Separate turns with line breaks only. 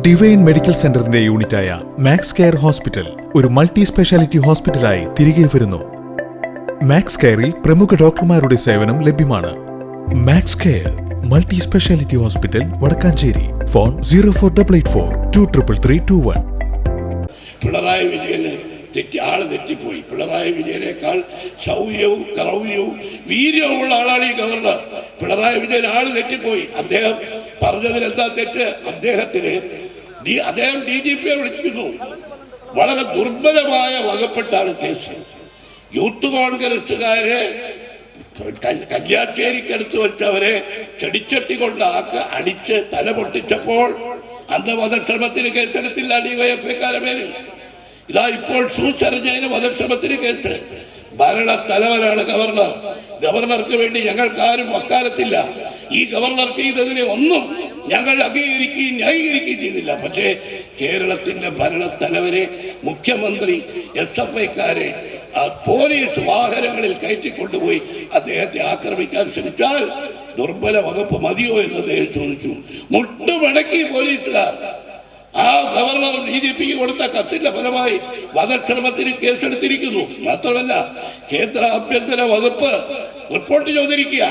Divine medical സെന്ററിന്റെ യൂണിറ്റായ Max care hospital ഒരു മൾട്ടി സ്പെഷ്യാലിറ്റി ഹോസ്പിറ്റലായി തിരികെ വരുന്നു. മാക്സ് കെയറിൽ പ്രമുഖ ഡോക്ടർമാരുടെ സേവനം ലഭ്യമാണ്. Max care multi speciality hospital Vadakkanchery. Phone zero four double eight four two triple three two one
Pinarayi വിജയന് തെറ്റി ആൾ തെറ്റിപ്പോയി. പിണറായി വിജയനേക്കാൾ ശൗര്യവും ക്രൗര്യവും വീര്യവുമുള്ള ആളാണ് ഈ ഗവർണർ. പിണറായി വിജയൻ ആൾ തെറ്റിപ്പോയി. അദ്ദേഹം പറഞ്ഞതിൽ എന്താ തെറ്റ്? അദ്ദേഹത്തിന് അദ്ദേഹം ഡി ജി പിയെ വിളിക്കുന്നു. വളരെ ദുർബലമായ വകപ്പെട്ടാണ് കേസ്. യൂത്ത് കോൺഗ്രസ്സുകാരെ കല്യാച്ചേരിക്കടുത്ത് വെച്ചവരെ ചെടിച്ചട്ടി കൊണ്ട് ആക്ക അടിച്ച് തല പൊട്ടിച്ചപ്പോൾ അന്ന് വധശ്രമത്തിന് കേസെടുത്തില്ല ഡിവൈഎഫ്ഐക്കാരെ പേരിൽ. ഇതാ ഇപ്പോൾ സൂസർജയന് വധശ്രമത്തിന് കേസ്. ഭരണ തലവനാണ് ഗവർണർ. ഗവർണർക്ക് വേണ്ടി ഞങ്ങൾക്ക് ആരും വക്കാലത്തില്ല. ഈ ഗവർണർ ചെയ്തതിനെ ഒന്നും ഞങ്ങൾ അംഗീകരിക്കുകയും ന്യായീകരിക്കുകയും ചെയ്തില്ല. പക്ഷേ കേരളത്തിന്റെ ഭരണ തലവനെ മുഖ്യമന്ത്രി എസ് എഫ് ഐക്കാരെ പോലീസ് വാഹനങ്ങളിൽ കയറ്റിക്കൊണ്ടുപോയി അദ്ദേഹത്തെ ആക്രമിക്കാൻ ശ്രമിച്ചാൽ ദുർബല വകുപ്പ് മതിയോ എന്ന് അദ്ദേഹം ചോദിച്ചു. മുട്ടുമടക്കി പോലീസുകാർ ആ ഗവർണർ ഡി ജി പിക്ക് കൊടുത്ത കത്തിന്റെ ഫലമായി വധശ്രമത്തിന് കേസെടുത്തിരിക്കുന്നു. മാത്രമല്ല കേന്ദ്ര ആഭ്യന്തര വകുപ്പ് റിപ്പോർട്ട് ചെയ്തിരിക്കുക